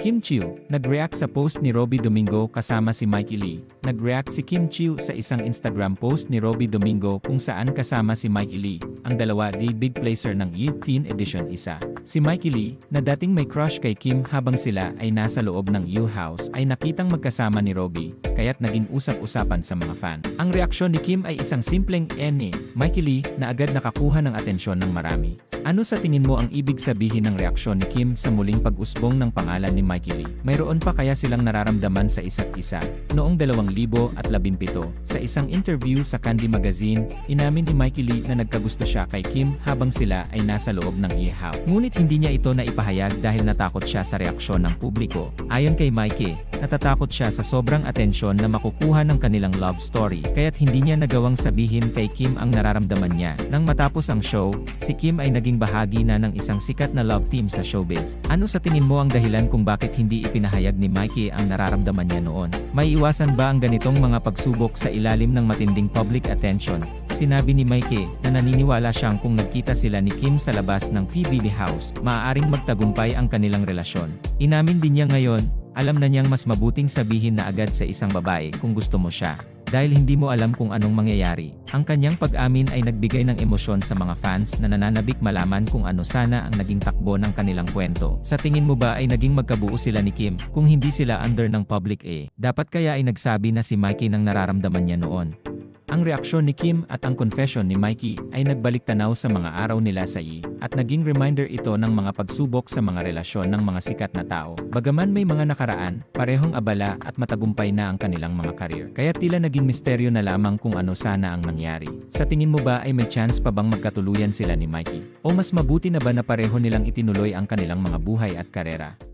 Kim Chiu, nag-react sa post ni Robbie Domingo kasama si Mikey Lee. Nag-react si Kim Chiu sa isang Instagram post ni Robbie Domingo kung saan kasama si Mikey Lee. Ang dalawa di big placer ng Youth Teen Edition isa. Si Mikey Lee, na dating may crush kay Kim habang sila ay nasa loob ng U House ay nakitang magkasama ni Robbie, kaya't naging usap-usapan sa mga fan. Ang reaksyon ni Kim ay isang simpleng N Mikey Lee na agad nakakuha ng atensyon ng marami. Ano sa tingin mo ang ibig sabihin ng reaksyon ni Kim sa muling pag-usbong ng pangalan ni Mikey Lee? Mayroon pa kaya silang nararamdaman sa isa't isa? Noong 2017, sa isang interview sa Candy Magazine, inamin ni Mikey Lee na nagkagusto siya kay Kim habang sila ay nasa loob ng ihaw. Ngunit hindi niya ito na ipahayag dahil natakot siya sa reaksyon ng publiko. Ayon kay Mikey, natatakot siya sa sobrang atensyon na makukuha ng kanilang love story, kaya't hindi niya nagawang sabihin kay Kim ang nararamdaman niya. Nang matapos ang show, si Kim ay naging bahagi na ng isang sikat na love team sa showbiz. Ano sa tingin mo ang dahilan kung bakit hindi ipinahayag ni Mikey ang nararamdaman niya noon? May iwasan ba ang ganitong mga pagsubok sa ilalim ng matinding public attention? Sinabi ni Mikey na naniniwala siyang kung nagkita sila ni Kim sa labas ng PBB House, maaaring magtagumpay ang kanilang relasyon. Inamin din niya ngayon, alam na niyang mas mabuting sabihin na agad sa isang babae kung gusto mo siya. Dahil hindi mo alam kung anong mangyayari, ang kanyang pag-amin ay nagbigay ng emosyon sa mga fans na nananabik malaman kung ano sana ang naging takbo ng kanilang kwento. Sa tingin mo ba ay naging magkabuo sila ni Kim kung hindi sila under ng public A? Dapat kaya ay nagsabi na si Mikey ng nararamdaman niya noon. Ang reaksyon ni Kim at ang confession ni Mikey ay nagbalik tanaw sa mga araw nila sa I, at naging reminder ito ng mga pagsubok sa mga relasyon ng mga sikat na tao. Bagaman may mga nakaraan, parehong abala at matagumpay na ang kanilang mga karir. Kaya tila naging misteryo na lamang kung ano sana ang nangyari. Sa tingin mo ba ay may chance pa bang magkatuluyan sila ni Mikey? O mas mabuti na ba na pareho nilang itinuloy ang kanilang mga buhay at karera?